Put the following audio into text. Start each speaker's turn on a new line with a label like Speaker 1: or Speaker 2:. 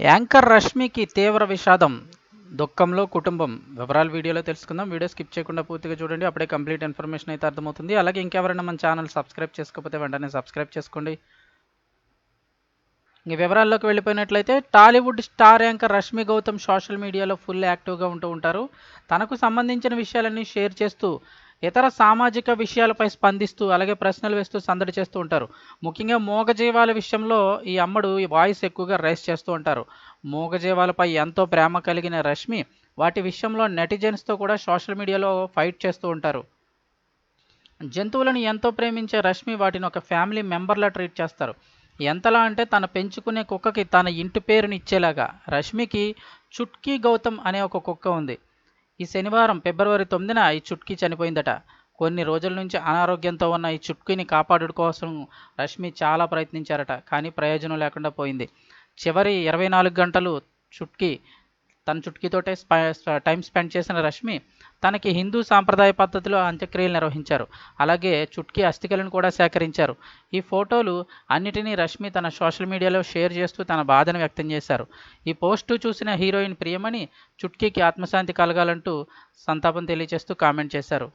Speaker 1: Anchor రష్మికి తీవ్ర విషాదం. దుఃఖంలో కుటుంబం. వివరాలు వీడియోలో తెలుసుకుందాం. వీడియో స్కిప్ చేయకుండా పూర్తిగా చూడండి. అప్పుడే కంప్లీట్ ఇన్ఫర్మేషన్ అయితే అర్థమవుతుంది. అలాగే ఇంకెవరైనా మన ఛానల్ సబ్స్క్రైబ్ చేసుకోకపోతే వెంటనే సబ్స్క్రైబ్ చేసుకోండి. ఇంక వివరాల్లోకి వెళ్ళిపోయినట్లయితే Tollywood star anchor Rashmi Gautam social మీడియాలో ఫుల్ యాక్టివ్గా ఉంటూ ఉంటారు. తనకు సంబంధించిన విషయాలన్నీ షేర్ చేస్తూ ఇతర సామాజిక విషయాలపై స్పందిస్తూ అలాగే ప్రశ్నలు వేస్తూ సందడి చేస్తూ ఉంటారు. ముఖ్యంగా మూగజీవాల విషయంలో ఈ అమ్మడు ఈ వాయిస్ ఎక్కువగా రైస్ చేస్తూ ఉంటారు. మూగజీవాలపై ఎంతో ప్రేమ కలిగిన రష్మి వాటి విషయంలో నెటిజన్స్తో కూడా సోషల్ మీడియాలో ఫైట్ చేస్తూ ఉంటారు. జంతువులను ఎంతో ప్రేమించే రష్మి వాటిని ఒక ఫ్యామిలీ మెంబర్లా ట్రీట్ చేస్తారు. ఎంతలా అంటే తన పెంచుకునే కుక్కకి తన ఇంటి పేరుని ఇచ్చేలాగా రష్మికి చుట్కీ గౌతమ్ అనే ఒక కుక్క ఉంది. ఈ శనివారం ఫిబ్రవరి తొమ్మిదిన ఈ చుట్కీ చనిపోయిందట. కొన్ని రోజుల నుంచి అనారోగ్యంతో ఉన్న ఈ చుట్కీని కాపాడు కోసం రష్మి చాలా ప్రయత్నించారట కానీ ప్రయోజనం లేకుండా పోయింది. చివరి ఇరవై నాలుగు గంటలు చుట్కీ తన చుట్కీతోటే టైం స్పెండ్ చేసిన రష్మి తనకి హిందూ సాంప్రదాయ పద్ధతిలో అంత్యక్రియలు నిర్వహించారు. అలాగే చుట్కీ అస్థికలను కూడా సేకరించారు. ఈ ఫోటోలు అన్నిటినీ రష్మి తన సోషల్ మీడియాలో షేర్ చేస్తూ తన బాధను వ్యక్తం చేశారు. ఈ పోస్టు చూసిన హీరోయిన్ ప్రియమణి చుట్కీకి ఆత్మశాంతి కలగాలంటూ సంతాపం తెలియజేస్తూ కామెంట్ చేశారు.